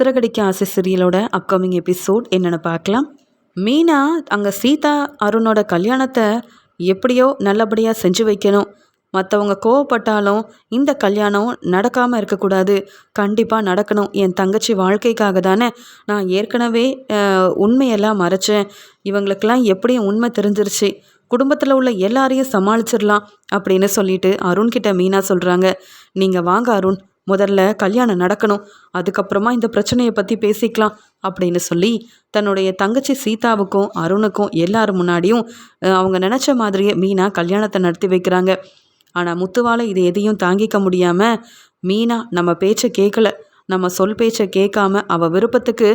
சிறகடிக்க ஆசை சீரியலோட upcoming episode என்னென்னு பார்க்கலாம். மீனா அங்கே சீதா அருணோட கல்யாணத்தை எப்படியோ நல்லபடியாக செஞ்சு வைக்கணும். மற்றவங்க கோவப்பட்டாலும் இந்த கல்யாணம் நடக்காமல் இருக்கக்கூடாது. கண்டிப்பாக நடக்கணும். என் தங்கச்சி வாழ்க்கைக்காக தானே நான் ஏற்கனவே உண்மையெல்லாம் மறைச்சேன். இவங்களுக்கெல்லாம் எப்படியும் உண்மை தெரிஞ்சிருச்சு. குடும்பத்தில் உள்ள எல்லாரையும் சமாளிச்சிடலாம் அப்படின்னு சொல்லிட்டு அருண்கிட்ட மீனா சொல்கிறாங்க நீங்கள் வாங்க அருண். முதல்ல கல்யாணம் நடக்கணும் அதுக்கப்புறமா இந்த பிரச்சனையை பற்றி பேசிக்கலாம் அப்படின்னு சொல்லி தன்னுடைய தங்கச்சி சீதாவுக்கும் அருணுக்கும் எல்லார் முன்னாடியும் அவங்க நினச்ச மாதிரியே மீனா கல்யாணத்தை நடத்தி வைக்கிறாங்க. ஆனால் முத்துவால் இது எதையும் தாங்கிக்க முடியாமல் மீனா நம்ம பேச்சை கேட்கல நம்ம சொல் பேச்சை கேட்காம அவள் விருப்பத்துக்கு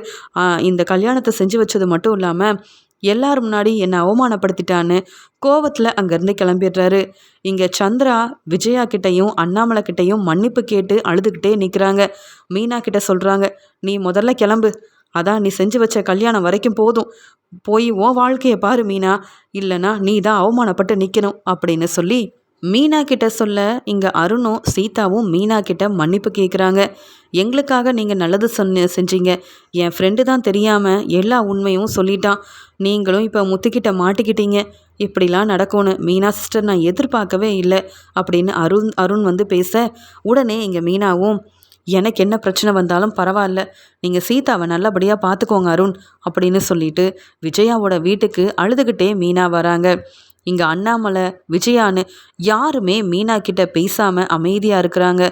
இந்த கல்யாணத்தை செஞ்சு வச்சது மட்டும் இல்லாமல் எல்லார் முன்னாடி என்னை அவமானப்படுத்திட்டான்னு கோவத்தில் அங்கேருந்து கிளம்பிடுறாரு. இங்கே சந்திரா விஜயா கிட்டேயும் அண்ணாமலை கிட்டேயும் மன்னிப்பு கேட்டு அழுதுகிட்டே நிற்கிறாங்க மீனா கிட்ட சொல்கிறாங்க நீ முதல்ல கிளம்பு. அதான் நீ செஞ்சு வச்ச கல்யாணம் வரைக்கும் போதும். போய் உன் வாழ்க்கையை பாரு மீனா. இல்லைன்னா நீ தான் அவமானப்பட்டு நிற்கணும் அப்படின்னு சொல்லி மீனா கிட்ட சொல்ல இங்கே அருணும் சீதாவும் மீனா கிட்ட மன்னிப்பு கேட்குறாங்க எங்களுக்காக நீங்கள் நல்லது சொன்ன செஞ்சீங்க. என் ஃப்ரெண்டு தான் தெரியாமல் எல்லா உண்மையும் சொல்லிட்டான். நீங்களும் இப்போ முத்துக்கிட்ட மாட்டிக்கிட்டீங்க. இப்படிலாம் நடக்கும்னு மீனா சிஸ்டர் நான் எதிர்பார்க்கவே இல்லை அப்படின்னு அருண் அருண் வந்து பேச உடனே இங்கே மீனாவும் எனக்கு என்ன பிரச்சனை வந்தாலும் பரவாயில்ல. நீங்கள் சீதாவை நல்லபடியாக பார்த்துக்கோங்க அருண் அப்படின்னு சொல்லிட்டு விஜயாவோட வீட்டுக்கு அழுதுகிட்டே மீனா வராங்க. இங்கே அண்ணாமலை விஜயான்னு யாருமே மீனா கிட்ட பேசாமல் அமைதியாக இருக்கிறாங்க.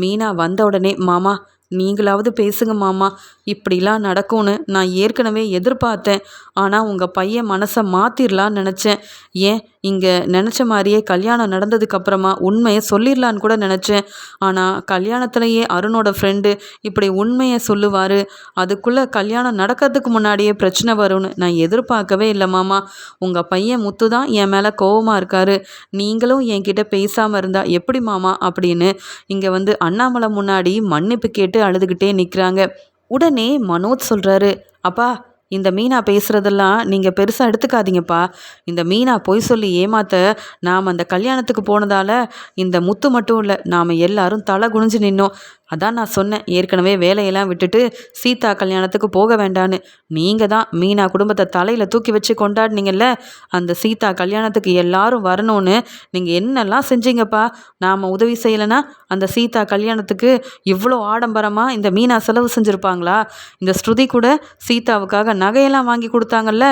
மீனா வந்த உடனே மாமா நீங்களாவது பேசுங்க மாமா. இப்படிலாம் நடக்கும்னு நான் ஏற்கனவே எதிர்பார்த்தேன் ஆனால் உங்கள் பையன் மனசை மாற்றிடலான்னு நினச்சேன். ஏன் இங்கே நினச்ச மாதிரியே கல்யாணம் நடந்ததுக்கப்புறமா உண்மையை சொல்லிடலான்னு கூட நினச்சேன். ஆனால் கல்யாணத்துலேயே அருணோட ஃப்ரெண்டு இப்படி உண்மையை சொல்லுவார். அதுக்குள்ளே கல்யாணம் நடக்கிறதுக்கு முன்னாடியே பிரச்சனை வரும்னு நான் எதிர்பார்க்கவே இல்லை மாமா. உங்கள் பையன் முத்து தான் என் மேலே கோவமாக இருக்காரு. நீங்களும் என்கிட்ட பேசாமல் இருந்தால் எப்படி மாமா அப்படின்னு இங்கே வந்து அண்ணாமலை முன்னாடி மன்னிப்பு கேட்டு அழுதுகிட்டே நிற்கிறாங்க உடனே மனோஜ் சொல்கிறாரு அப்பா இந்த மீனா பேசுகிறதெல்லாம் நீங்கள் பெருசாக எடுத்துக்காதீங்கப்பா. இந்த மீனா பொய் சொல்லி ஏமாத்த நாம் அந்த கல்யாணத்துக்கு போனதால் இந்த முத்து மட்டும் இல்லை நாம் எல்லாரும் தலை குனிஞ்சு நின்னோம். அதான் நான் சொன்னேன் ஏற்கனவே வேலையெல்லாம் விட்டுட்டு சீதா கல்யாணத்துக்கு போக வேண்டான்னு. நீங்கள் தான் மீனா குடும்பத்தை தலையில் தூக்கி வச்சு கொண்டாடினீங்கல்ல அந்த சீதா கல்யாணத்துக்கு எல்லாரும் வரணும்னு நீங்கள் என்னெல்லாம் செஞ்சீங்கப்பா? நாம் உதவி செய்யலைன்னா அந்த சீதா கல்யாணத்துக்கு இவ்வளோ ஆடம்பரமாக இந்த மீனா செலவு செஞ்சுருப்பாங்களா? இந்த ஸ்ருதி கூட சீதாவுக்காக நகையெல்லாம் வாங்கி கொடுத்தாங்கல்ல?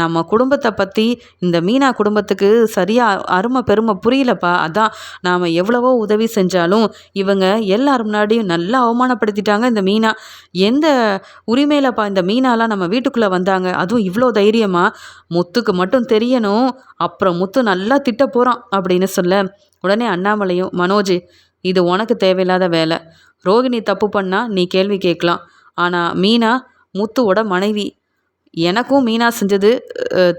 நம்ம குடும்பத்தை பற்றி இந்த மீனா குடும்பத்துக்கு சரியாக அருமை பெருமை புரியலப்பா. அதான் நாம் எவ்வளவோ உதவி செஞ்சாலும் இவங்க எல்லார் முன்னாடியும் நல்லா அவமானப்படுத்திட்டாங்க இந்த மீனா. எந்த உரிமையிலப்பா இந்த மீனாலாம் நம்ம வீட்டுக்குள்ளே வந்தாங்க? அதுவும் இவ்வளோ தைரியமாக முத்துக்கு மட்டும் தெரியணும் அப்புறம் முத்து நல்லா திட்ட போகிறான் அப்படின்னு சொல்ல உடனே அண்ணாமலையும் மனோஜ் இது உனக்கு தேவையில்லாத வேலை. ரோகிணி தப்பு பண்ணால் நீ கேள்வி கேட்கலாம். ஆனால் மீனா முத்துவோட மனைவி எனக்கும் மீனா செஞ்சது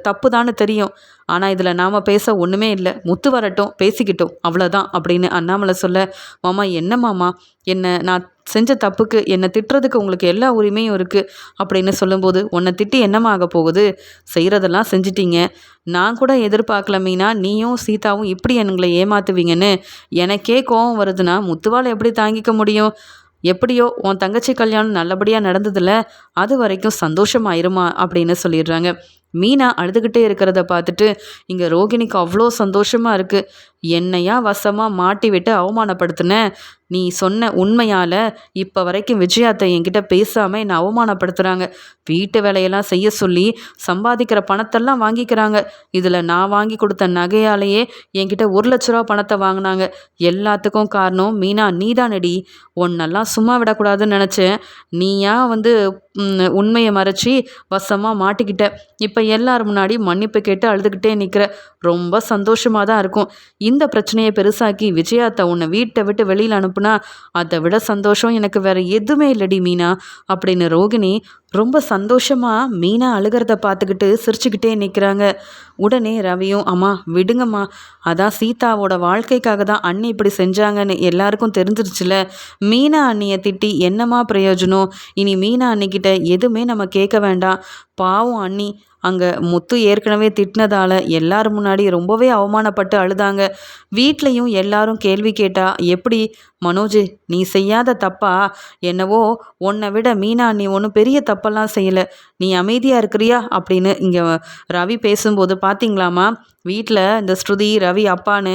தப்பு தப்புதான்னு தெரியும். ஆனால் இதில் நாம் பேச ஒன்றுமே இல்லை. முத்து வரட்டும் பேசிக்கிட்டோம். அவ்வளோதான் அப்படின்னு அண்ணாமலை சொல்ல மாமா என்ன மாமா? என்ன நான் செஞ்ச தப்புக்கு என்னை திட்டுறதுக்கு உங்களுக்கு எல்லா உரிமையும் இருக்குது அப்படின்னு சொல்லும்போது உன்னை திட்டி என்னம்மா ஆக போகுது? செய்கிறதெல்லாம் செஞ்சிட்டீங்க. நான் கூட எதிர்பார்க்கல மீனா. நீயும் சீதாவும் இப்படி எங்களை ஏமாத்துவீங்கன்னு. எனக்கே கோவம் வருதுன்னா முத்துவால் எப்படி தாங்கிக்க முடியும்? எப்படியோ உன் தங்கச்சி கல்யாணம் நல்லபடியாக நடந்ததில்ல அது வரைக்கும் சந்தோஷமாயிருமா அப்படின்னு சொல்லிடுறாங்க. மீனா அழுதுகிட்டே இருக்கிறத பார்த்துட்டு இங்கே ரோகிணிக்கு அவ்வளோ சந்தோஷமாக இருக்குது என்னையா வசமாக மாட்டி விட்டு அவமானப்படுத்தின? நீ சொன்ன உண்மையால் இப்போ வரைக்கும் விஜயாத்தை என்கிட்ட பேசாமல் என்னை அவமானப்படுத்துகிறாங்க வீட்டு வேலையெல்லாம் செய்ய சொல்லி சம்பாதிக்கிற பணத்தெல்லாம் வாங்கிக்கிறாங்க. இதில் நான் வாங்கி கொடுத்த நகையாலேயே என்கிட்ட ஒரு லட்ச ரூபா பணத்தை வாங்கினாங்க. எல்லாத்துக்கும் காரணம் மீனா நீதானடி. உன்னெல்லாம் சும்மா விடக்கூடாதுன்னு நினச்சேன். நீயா வந்து உண்மையை மறைச்சி வசமாக மாட்டிக்கிட்ட. இப்போ எல்லார் முன்னாடி மன்னிப்பு கேட்டு அழுதுகிட்டே நிற்கிற ரொம்ப சந்தோஷமாக தான் இருக்கும். இந்த பிரச்சனையை பெருசாக்கி விஜயாத்தை உன்னை வீட்டை விட்டு வெளியில் அனுப்புனா அதை விட சந்தோஷம் எனக்கு வேற எதுவுமே இல்லடி மீனா அப்படின்னு ரோகிணி ரொம்ப சந்தோஷமா மீனா அழுகிறத பார்த்துக்கிட்டு சிரிச்சுக்கிட்டே நிற்கிறாங்க உடனே ரவியும் அம்மா விடுங்கம்மா. அதான் சீதாவோட வாழ்க்கைக்காக தான் அண்ணி இப்படி செஞ்சாங்கன்னு எல்லாருக்கும் தெரிஞ்சிருச்சுல. மீனா அண்ணியை திட்டி என்னம்மா பிரயோஜனம்? இனி மீனா அன்னிக்கிட்ட எதுவுமே நம்ம கேட்க வேண்டாம். பாவம் அண்ணி அங்கே முத்து ஏற்கனவே திட்டினதால் எல்லார் முன்னாடி ரொம்பவே அவமானப்பட்டு அழுதாங்க. வீட்லேயும் எல்லாரும் கேள்வி கேட்டால் எப்படி மனோஜ் நீ செய்யாத தப்பா? என்னவோ உன்னை விட மீனா நீ ஒன்றும் பெரிய தப்பெல்லாம் செய்யலை. நீ அமைதியாக இருக்கிறியா? அப்படின்னு இங்கே ரவி பேசும்போது பார்த்தீங்களாமா வீட்டில் இந்த ஸ்ருதி ரவி அப்பான்னு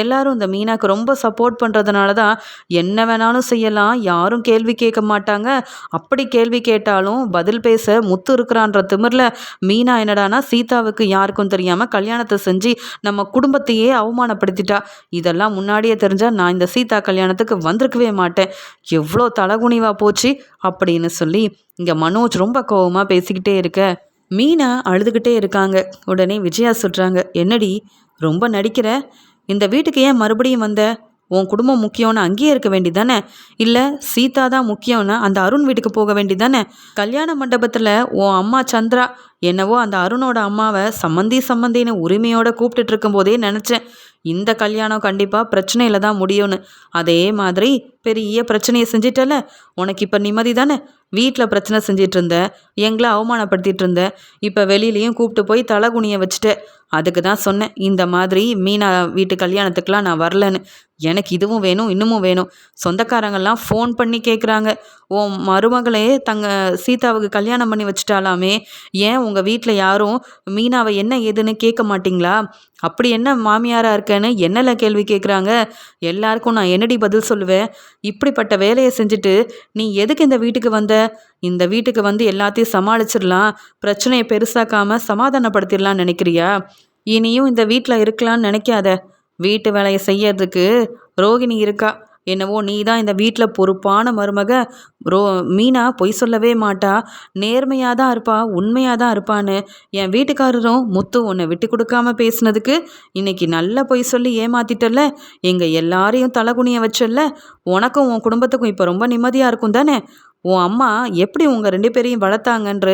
எல்லாரும் இந்த மீனாக்கு ரொம்ப சப்போர்ட் பண்ணுறதுனால தான் என்ன வேணாலும் செய்யலாம். யாரும் கேள்வி கேட்க மாட்டாங்க. அப்படி கேள்வி கேட்டாலும் பதில் பேச முத்து இருக்கிறான்ற திமிரில் மீனா என்னடானா சீதாவுக்கு யாருக்கும் தெரியாமல் கல்யாணத்தை செஞ்சு நம்ம குடும்பத்தையே அவமானப்படுத்திட்டா. இதெல்லாம் முன்னாடியே தெரிஞ்சால் நான் இந்த சீதா கல்யாணத்துக்கு வந்திருக்கவே மாட்டேன். எவ்வளோ தலகுனிவா போச்சு அப்படின்னு சொல்லி இங்கே மனோஜ் ரொம்ப கோபமாக பேசிக்கிட்டே இருக்க. மீனா அழுதுகிட்டே இருக்காங்க. உடனே விஜயா சொல்கிறாங்க என்னடி ரொம்ப நடிக்கிற? இந்த வீட்டுக்கு ஏன் மறுபடியும் வந்த? உன் குடும்பம் முக்கியம்னு அங்கேயே இருக்க வேண்டிதானே இல்லை சீதா தான் முக்கியம்னு அந்த அருண் வீட்டுக்கு போக வேண்டிதானே கல்யாண மண்டபத்தில் உன் அம்மா சந்திரா என்னவோ அந்த அருணோட அம்மாவை சம்மந்தி சம்மந்தின்னு உரிமையோட கூப்பிட்டுட்டு இருக்கும்போதே நினச்சேன். இந்த கல்யாணம் கண்டிப்பாக பிரச்சனையில் தான் முடியும்னு. அதே மாதிரி பெரிய பிரச்சனையை செஞ்சிட்டல? உனக்கு இப்போ நிம்மதி தானே? வீட்டில் பிரச்சனை செஞ்சிட்டு இருந்த எங்களை அவமானப்படுத்திட்டு இருந்த. இப்போ வெளியிலையும் கூப்பிட்டு போய் தலகுனியை வச்சுட்டேன் அதுக்கு தான் சொன்னேன் இந்த மாதிரி மீனா வீட்டு கல்யாணத்துக்கெலாம் நான் வரலன்னு. எனக்கு இதுவும் வேணும் இன்னமும் வேணும். சொந்தக்காரங்கள்லாம் ஃபோன் பண்ணி கேட்குறாங்க ஓ மருமகளே தங்க சீதாவுக்கு கல்யாணம் பண்ணி வச்சுட்டாலாமே ஏன் உங்கள் வீட்டில் யாரும் மீனாவை என்ன ஏதுன்னு கேட்க மாட்டிங்களா? அப்படி என்ன மாமியாராக இருக்கேன்னு என்னல கேள்வி கேட்குறாங்க எல்லாருக்கும் நான் என்னடி பதில் சொல்லுவேன்? இப்படிப்பட்ட வேலையை செஞ்சுட்டு நீ எதுக்கு இந்த வீட்டுக்கு வந்த? இந்த வீட்டுக்கு வந்து எல்லாத்தையும் சமாளிச்சிடலாம். பிரச்சனையை பெருசாக்காமல் சமாதானப்படுத்திடலாம்னு நினைக்கிறியா? இனியும் இந்த வீட்டில் இருக்கலாம்னு நினைக்காத. வீட்டு வேலையை செய்யறதுக்கு ரோகிணி இருக்கா? என்னவோ நீ தான் இந்த வீட்டில் பொறுப்பான மருமக. ரோ மீனா பொய் சொல்லவே மாட்டா. நேர்மையாக தான் இருப்பா உண்மையாக தான் இருப்பான்னு. என் வீட்டுக்காரரும் முத்து உன்னை விட்டு கொடுக்காம பேசினதுக்கு இன்னைக்கு நல்ல பொய் சொல்லி ஏமாத்திட்டல எங்கள் எல்லாரையும் தலகுனிய வச்சல உனக்கும் உன் குடும்பத்துக்கும் இப்போ ரொம்ப நிம்மதியாக இருக்கும் தானே? உன் அம்மா எப்படி உங்கள் ரெண்டு பேரையும் வளர்த்தாங்கன்ற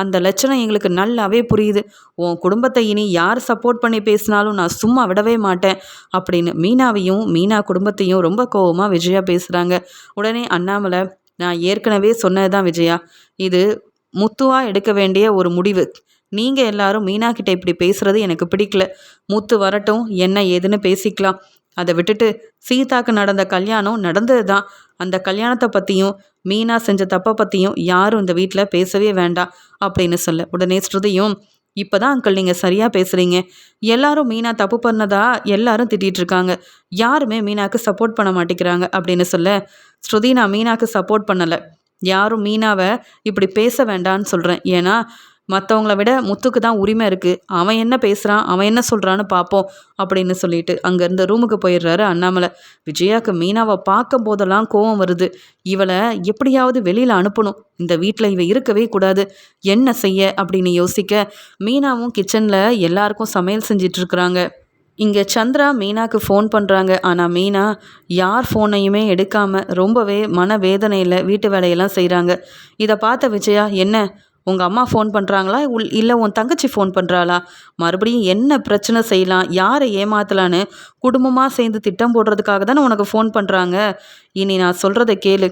அந்த லட்சணம் எங்களுக்கு நல்லாவே புரியுது. உன் குடும்பத்தை இனி யார் சப்போர்ட் பண்ணி பேசினாலும் நான் சும்மா விடவே மாட்டேன் அப்படின்னு மீனாவையும் மீனா குடும்பத்தையும் ரொம்ப கோபமாக விஜயா பேசுகிறாங்க உடனே அண்ணாமலை நான் ஏற்கனவே சொன்னது தான் விஜயா இது முத்துவாக எடுக்க வேண்டிய ஒரு முடிவு. நீங்கள் எல்லாரும் மீனா கிட்ட இப்படி பேசுகிறது எனக்கு பிடிக்கல. முத்து வரட்டும் என்ன ஏதுன்னு பேசிக்கலாம். அதை விட்டுட்டு சீதாக்கு நடந்த கல்யாணம் நடந்தது தான் அந்த கல்யாணத்தை பற்றியும் மீனா செஞ்ச தப்பை பற்றியும் யாரும் இந்த வீட்டில் பேசவே வேண்டாம் அப்படின்னு சொல்ல. உடனே ஸ்ருதியும் இப்போ தான் அங்கிள் நீங்கள் சரியாக பேசுகிறீங்க எல்லாரும் மீனா தப்பு பண்ணதா எல்லாரும் திட்டிகிட்டு இருக்காங்க. யாருமே மீனாக்கு சப்போர்ட் பண்ண மாட்டேங்கிறாங்க அப்படின்னு சொல்ல. ஸ்ருதி நான் மீனாக்கு சப்போர்ட் பண்ணலை. யாரும் மீனாவை இப்படி பேச வேண்டான்னு சொல்கிறேன் ஏன்னா மற்றவங்கள விட முத்துக்கு தான் உரிமை இருக்குது அவன் என்ன பேசுகிறான் அவன் என்ன சொல்கிறான்னு பார்ப்போம் அப்படின்னு சொல்லிட்டு அங்கேருந்து ரூமுக்கு போயிடுறாரு அண்ணாமலை. விஜயாவுக்கு மீனாவை பார்க்கும் போதெல்லாம் கோவம் வருது. இவளை எப்படியாவது வெளியில் அனுப்பணும். இந்த வீட்டில் இவ இருக்கவே கூடாது. என்ன செய்ய அப்படின்னு யோசிக்க மீனாவும் கிச்சனில் எல்லாருக்கும் சமையல் செஞ்சிட்ருக்குறாங்க இங்கே சந்திரா மீனாக்கு ஃபோன் பண்ணுறாங்க ஆனால் மீனா யார் ஃபோனையுமே எடுக்காமல் ரொம்பவே மன வேதனையில் வீட்டு வேலையெல்லாம் செய்கிறாங்க இதை பார்த்த விஜயா என்ன? உங்கள் அம்மா ஃபோன் பண்ணுறாங்களா உள் இல்லை உன் தங்கச்சி ஃபோன் பண்ணுறாளா மறுபடியும் என்ன பிரச்சனை செய்யலாம்? யாரை ஏமாத்தலான்னு குடும்பமாக சேர்ந்து திட்டம் போடுறதுக்காக தானே உனக்கு ஃபோன் பண்ணுறாங்க இனி நான் சொல்கிறத கேளு.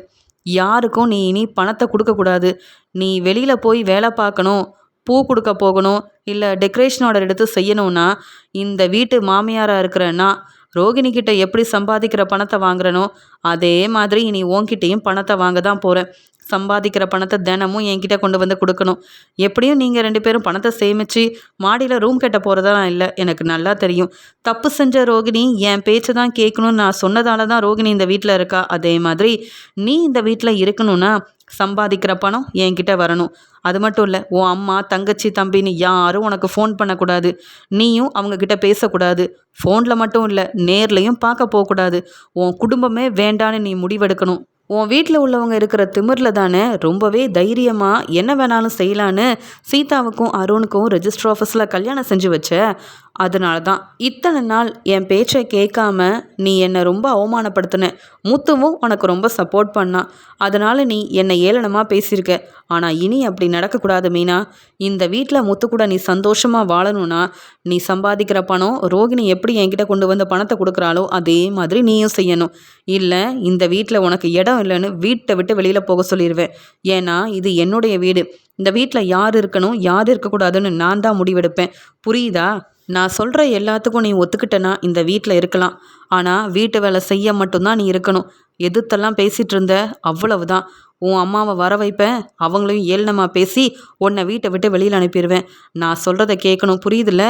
யாருக்கும் நீ இனி பணத்தை கொடுக்கக்கூடாது நீ வெளியில் போய் வேலை பார்க்கணும் பூ கொடுக்க போகணும் இல்லை டெக்கரேஷன் ஆர்டர் எடுத்து செய்யணும்னா இந்த வீட்டு மாமியாராக இருக்கிறேன்னா ரோகிணி கிட்ட எப்படி சம்பாதிக்கிற பணத்தை வாங்குறனோ அதே மாதிரி இனி உன்கிட்டையும் பணத்தை வாங்க தான் போகிறேன் சம்பாதிக்கிற பணத்தை தினமும் என்கிட்ட கொண்டு வந்து கொடுக்கணும். எப்படியும் நீங்கள் ரெண்டு பேரும் பணத்தை சேமித்து மாடியில் ரூம் கட்ட போகிறதெல்லாம் இல்லை. எனக்கு நல்லா தெரியும். தப்பு செஞ்ச ரோகிணி என் பேச்சை தான் கேட்கணும்னு நான் சொன்னதால தான் ரோகிணி இந்த வீட்டில் இருக்கா? அதே மாதிரி நீ இந்த வீட்டில் இருக்கணும்னா சம்பாதிக்கிற பணம் என்கிட்ட வரணும். அது மட்டும் இல்லை உன் அம்மா தங்கச்சி தம்பின்னு யாரும் உனக்கு ஃபோன் பண்ணக்கூடாது. நீயும் அவங்கக்கிட்ட பேசக்கூடாது. ஃபோனில் மட்டும் இல்லை நேர்லையும் பார்க்க போகக்கூடாது. உன் குடும்பமே வேண்டான்னு நீ முடிவெடுக்கணும். உன் வீட்டில் உள்ளவங்க இருக்கிற திமிரில் தானே? ரொம்பவே தைரியமாக என்ன வேணாலும் செய்யலான்னு சீதாவுக்கும் அருணுக்கும் ரெஜிஸ்டர் ஆஃபீஸில் கல்யாணம் செஞ்சு வச்ச? அதனால தான் இத்தனை நாள் என் பேச்சை கேட்காம நீ என்னை ரொம்ப அவமானப்படுத்தின. முத்துவும் உனக்கு ரொம்ப சப்போர்ட் பண்ணான் அதனால் நீ என்னை ஏளனமாக பேசியிருக்க. ஆனால் இனி அப்படி நடக்கக்கூடாது மீனா. இந்த வீட்டில் முத்து கூட நீ சந்தோஷமாக வாழணும்னா நீ சம்பாதிக்கிற பணம் ரோகிணி எப்படி என்கிட்ட கொண்டு வந்து பணத்தை கொடுக்குறாளோ அதே மாதிரி நீயும் செய்யணும். இல்லை இந்த வீட்டில் உனக்கு இடம் இல்லைன்னு வீட்டை விட்டு வெளியில் போக சொல்லிடுவேன் ஏன்னா இது என்னுடைய வீடு. இந்த வீட்டில் யார் இருக்கணும் யார் இருக்கக்கூடாதுன்னு நான் தான் முடிவெடுப்பேன். புரியுதா? நான் சொல்கிற எல்லாத்துக்கும் நீ ஒத்துக்கிட்டனா இந்த வீட்டில் இருக்கலாம். ஆனால் வீட்டு வேலை செய்ய மட்டும்தான் நீ இருக்கணும். எதிர்த்தெல்லாம் பேசிகிட்டு இருந்த அவ்வளவுதான். உன் அம்மாவை வர வைப்பேன். அவங்களையும் ஏளனமாக பேசி உன்னை வீட்டை விட்டு வெளியில் அனுப்பிடுவேன் நான் சொல்கிறத கேட்கணும். புரியுதுல்ல?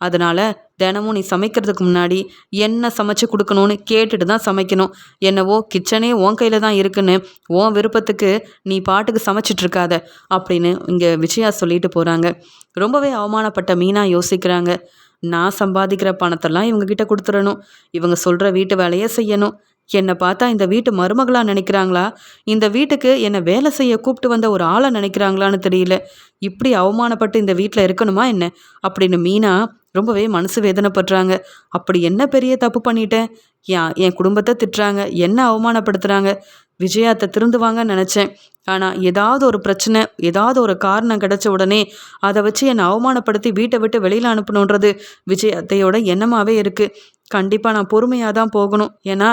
அதனால் தினமும் நீ சமைக்கிறதுக்கு முன்னாடி என்ன சமைச்சு கொடுக்கணும்னு கேட்டுட்டு தான் சமைக்கணும். என்னவோ கிச்சனே உன் கையில் தான் இருக்குன்னு உன் விருப்பத்துக்கு நீ பாட்டுக்கு சமைச்சிட்ருக்காத அப்படின்னு இங்கே விஜயா சொல்லிட்டு போகிறாங்க ரொம்பவே அவமானப்பட்ட மீனா யோசிக்கிறாங்க. நான் சம்பாதிக்கிற பணத்தெல்லாம் இவங்கக்கிட்ட கொடுத்துடணும். இவங்க சொல்கிற வீட்டு வேலையை செய்யணும். என்னை பார்த்தா இந்த வீட்டு மருமகளாக நினைக்கிறாங்களா? இந்த வீட்டுக்கு என்னை வேலை செய்ய கூப்பிட்டு வந்த ஒரு ஆளை நினைக்கிறாங்களான்னு தெரியல. இப்படி அவமானப்பட்டு இந்த வீட்டில் இருக்கணுமா என்ன? அப்படின்னு மீனா ரொம்பவே மனசு வேதனைப்படுறாங்க. அப்படி என்ன பெரிய தப்பு பண்ணிட்டேன்? ஏன் என் குடும்பத்தை திட்டுறாங்க. என்ன அவமானப்படுத்துகிறாங்க விஜயாத்தை திருந்துவாங்கன்னு நினச்சேன். ஆனால் ஏதாவது ஒரு பிரச்சனை ஏதாவது ஒரு காரணம் கிடைச்ச உடனே அதை வச்சு என்னை அவமானப்படுத்தி வீட்டை விட்டு வெளியில் அனுப்பணுன்றது விஜயத்தையோட எண்ணமாகவே இருக்குது கண்டிப்பாக நான் பொறுமையாக தான் போகணும். ஏன்னா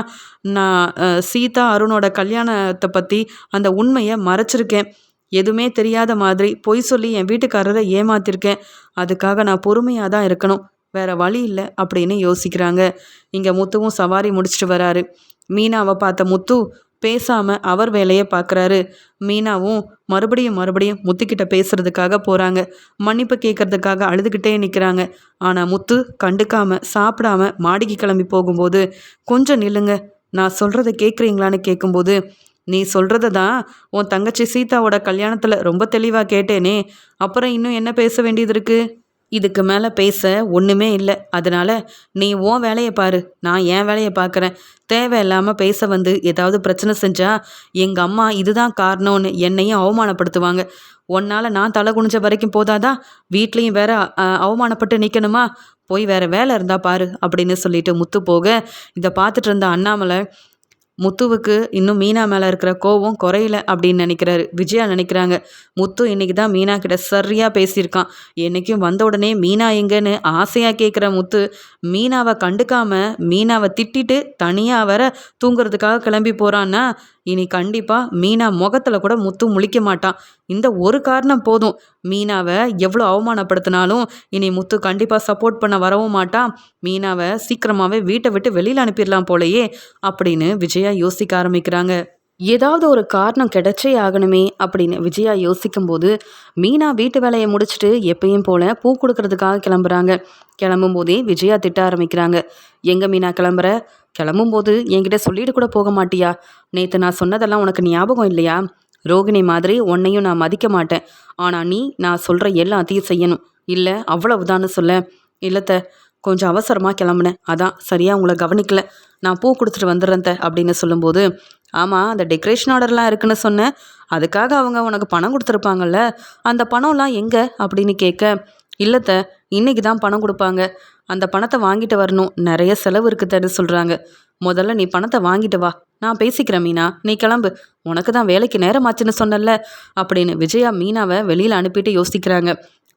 நான் சீதா அருணோட கல்யாணத்தை பற்றி அந்த உண்மையை மறைச்சிருக்கேன். எதுவுமே தெரியாத மாதிரி பொய் சொல்லி என் வீட்டுக்காரரை ஏமாத்திருக்கேன். அதுக்காக நான் பொறுமையாக தான் இருக்கணும். வேற வழி இல்லை அப்படின்னு யோசிக்கிறாங்க. இங்கே முத்துவும் சவாரி முடிச்சுட்டு வராரு. மீனாவை பார்த்த முத்து பேசாமல் அவர் வேலையை பார்க்குறாரு மீனாவும் மறுபடியும் மறுபடியும் முத்துக்கிட்ட பேசுறதுக்காக போகிறாங்க மன்னிப்பு கேட்கறதுக்காக அழுதுகிட்டே நிற்கிறாங்க ஆனால் முத்து கண்டுக்காம சாப்பிடாம மாடிக்கு கிளம்பி போகும்போது கொஞ்சம் நில்லுங்க. நான் சொல்கிறத கேட்குறீங்களான்னு கேட்கும்போது நீ சொல்கிறத தான் உன் தங்கச்சி சீதாவோட கல்யாணத்தில் ரொம்ப தெளிவாக கேட்டேனே. அப்புறம் இன்னும் என்ன பேச வேண்டியது இருக்குது இதுக்கு மேலே பேச ஒன்றுமே இல்லை. அதனால் நீ உன் வேலையை பாரு. நான் என் வேலையை பார்க்குறேன் தேவையில்லாமல் பேச வந்து ஏதாவது பிரச்சனை செஞ்சால் எங்கள் அம்மா இதுதான் காரணம்னு என்னையும் அவமானப்படுத்துவாங்க. உன்னால் நான் தலை குனிஞ்ச வரைக்கும் போதாதா? வீட்லேயும் வேற அவமானப்பட்டு நிற்கணுமா போய் வேற வேலை இருந்தா பாரு அப்படின்னு சொல்லிட்டு முத்து போக இதை பார்த்துட்டு இருந்த அண்ணாமலை முத்துவுக்கு இன்னும் மீனா மேலே இருக்கிற கோவம் குறையல அப்படின்னு நினைக்கிறாரு. விஜயா நினைக்கிறாங்க முத்து இன்னைக்கு தான் மீனா கிட்ட சரியாக பேசியிருக்கான். என்றைக்கும் வந்த உடனே மீனா எங்கன்னு ஆசையாக கேட்குற முத்து மீனாவை கண்டுக்காம மீனாவை திட்டிட்டு தனியாக வர தூங்குறதுக்காக கிளம்பி போகிறான்னா இனி கண்டிப்பாக மீனா முகத்தில் கூட முத்து முழிக்க மாட்டான். இந்த ஒரு காரணம் போதும். மீனாவை எவ்வளோ அவமானப்படுத்தினாலும் இனி முத்து கண்டிப்பாக சப்போர்ட் பண்ண வரவும் மாட்டான். மீனாவை சீக்கிரமாகவே வீட்டை விட்டு வெளியில் அனுப்பிடலாம் போலையே அப்படின்னு விஜயா யோசிக்க ஆரம்பிக்கிறாங்க. ஏதாவது ஒரு காரணம் கிடைச்சே ஆகணுமே அப்படின்னு விஜயா யோசிக்கும்போது மீனா வீட்டு வேலையை முடிச்சுட்டு எப்பயும் போல பூ கொடுக்கறதுக்காக கிளம்புறாங்க. கிளம்பும் போதே விஜயா திட்ட ஆரம்பிக்கிறாங்க. எங்க மீனா கிளம்புற? கிளம்பும்போது என்கிட்ட சொல்லிட்டு கூட போக மாட்டியா? நேற்று நான் சொன்னதெல்லாம் உனக்கு ஞாபகம் இல்லையா? ரோகிணி மாதிரி உன்னையும் நான் மதிக்க மாட்டேன். ஆனால் நீ நான் சொல்கிற எல்லாத்தையும் செய்யணும். இல்லை அவ்வளவுதான்னு சொல்ல. இல்லைத்த கொஞ்சம் அவசரமாக கிளம்புனேன். அதான் சரியாக உங்களை கவனிக்கல. நான் பூ கொடுத்துட்டு வந்துடுறேன் அப்படின்னு சொல்லும்போது ஆமாம் அந்த டெக்கரேஷன் ஆர்டர்லாம் இருக்குன்னு சொன்னேன். அதுக்காக அவங்க உனக்கு பணம் கொடுத்துருப்பாங்கல்ல? அந்த பணம்லாம் எங்கே? அப்படின்னு கேட்க இல்லைத்த இன்னைக்கு தான் பணம் கொடுப்பாங்க. அந்த பணத்தை வாங்கிட்டு வரணும். நிறைய செலவு இருக்குதுன்னு சொல்கிறாங்க முதல்ல நீ பணத்தை வாங்கிட்டு வா. நான் பேசிக்கிறேன் மீனா. நீ கிளம்பு. உனக்கு தான் வேலைக்கு நேரமாச்சுன்னு சொன்னல அப்படின்னு விஜயா மீனாவை வெளியில் அனுப்பிட்டு யோசிக்கிறாங்க.